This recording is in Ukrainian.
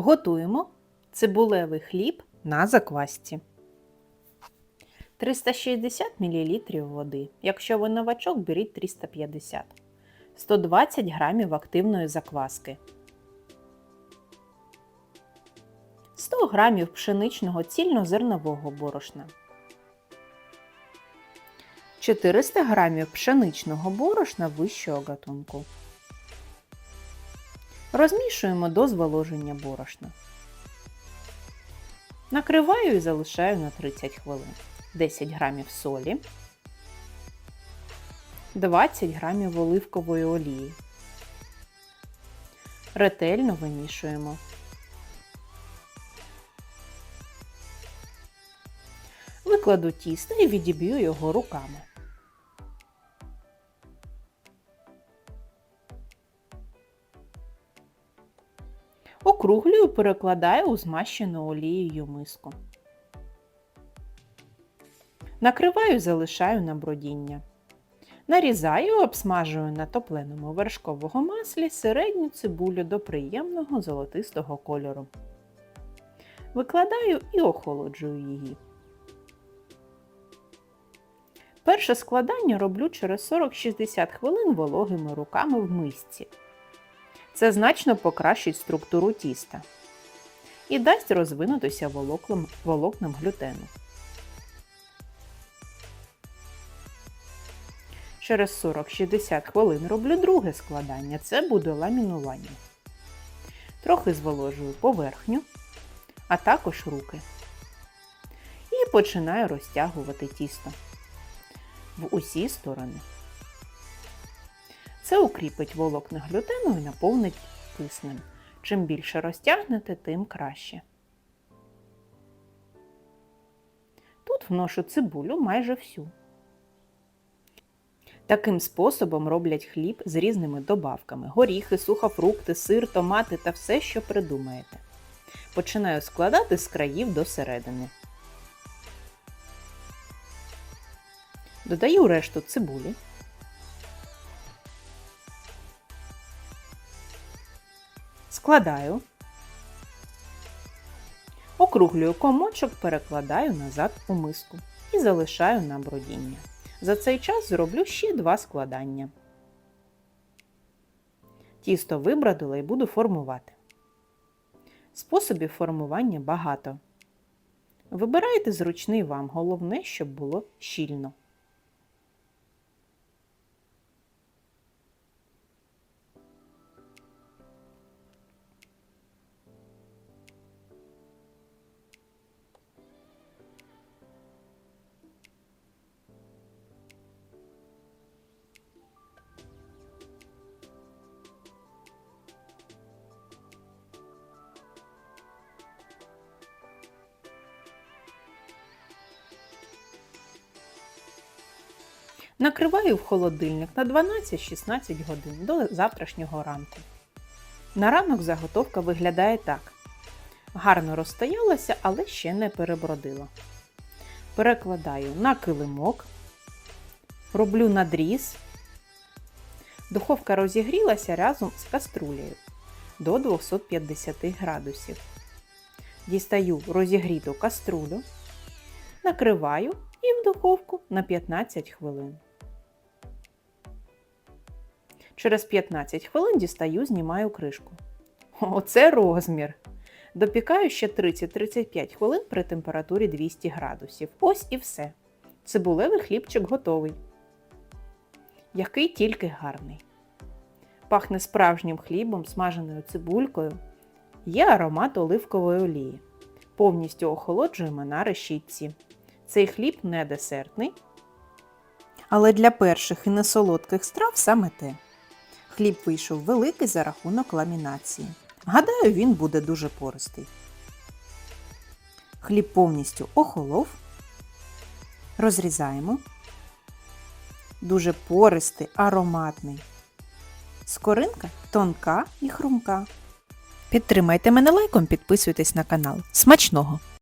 Готуємо цибулевий хліб на заквасці. 360 мл води. Якщо ви новачок, беріть 350 120 г активної закваски. 100 г пшеничного цільнозернового борошна. 400 г пшеничного борошна вищого гатунку. Розмішуємо до зволоження борошна. Накриваю і залишаю на 30 хвилин. 10 г солі, 20 г оливкової олії. Ретельно вимішуємо. Викладу тісто і відіб'ю його руками. Округлюю перекладаю у змащену олією миску. Накриваю і залишаю на бродіння. Нарізаю обсмажую на топленому вершкового маслі середню цибулю до приємного золотистого кольору. Викладаю і охолоджую її. Перше складання роблю через 40-60 хвилин вологими руками в мисці. Це значно покращить структуру тіста і дасть розвинутися волоклам, волокнам глютену. Через 40-60 хвилин роблю друге складання. Це буде ламінування. Трохи зволожую поверхню, а також руки. І починаю розтягувати тісто в усі сторони. Це укріпить волокна глютену і наповнить киснем. Чим більше розтягнете, тим краще. Тут вношу цибулю майже всю. Таким способом роблять хліб з різними добавками: горіхи, сухофрукти, сир, томати та все, що придумаєте. Починаю складати з країв до середини. Додаю решту цибулі. Складаю. Округлюю комочок, перекладаю назад у миску і залишаю на бродіння. За цей час зроблю ще два складання. Тісто вибрадила і буду формувати. Способів формування багато. Вибирайте зручний вам, головне, щоб було щільно. Накриваю в холодильник на 12-16 годин до завтрашнього ранку. На ранок заготовка виглядає так. Гарно розстоялася, але ще не перебродила. Перекладаю на килимок, роблю надріз. Духовка розігрілася разом з каструлею до 250 градусів. Дістаю розігріту каструлю, накриваю і в духовку на 15 хвилин. Через 15 хвилин дістаю, знімаю кришку. Оце розмір! Допікаю ще 30-35 хвилин при температурі 200 градусів. Ось і все. Цибулевий хлібчик готовий. Який тільки гарний. Пахне справжнім хлібом, смаженою цибулькою. Є аромат оливкової олії. Повністю охолоджуємо на решітці. Цей хліб не десертний. Але для перших і несолодких страв саме те. Хліб вийшов великий за рахунок ламінації. Гадаю, він буде дуже пористий. Хліб повністю охолов. Розрізаємо. Дуже пористий, ароматний. Скоринка тонка і хрумка. Підтримайте мене лайком, підписуйтесь на канал. Смачного!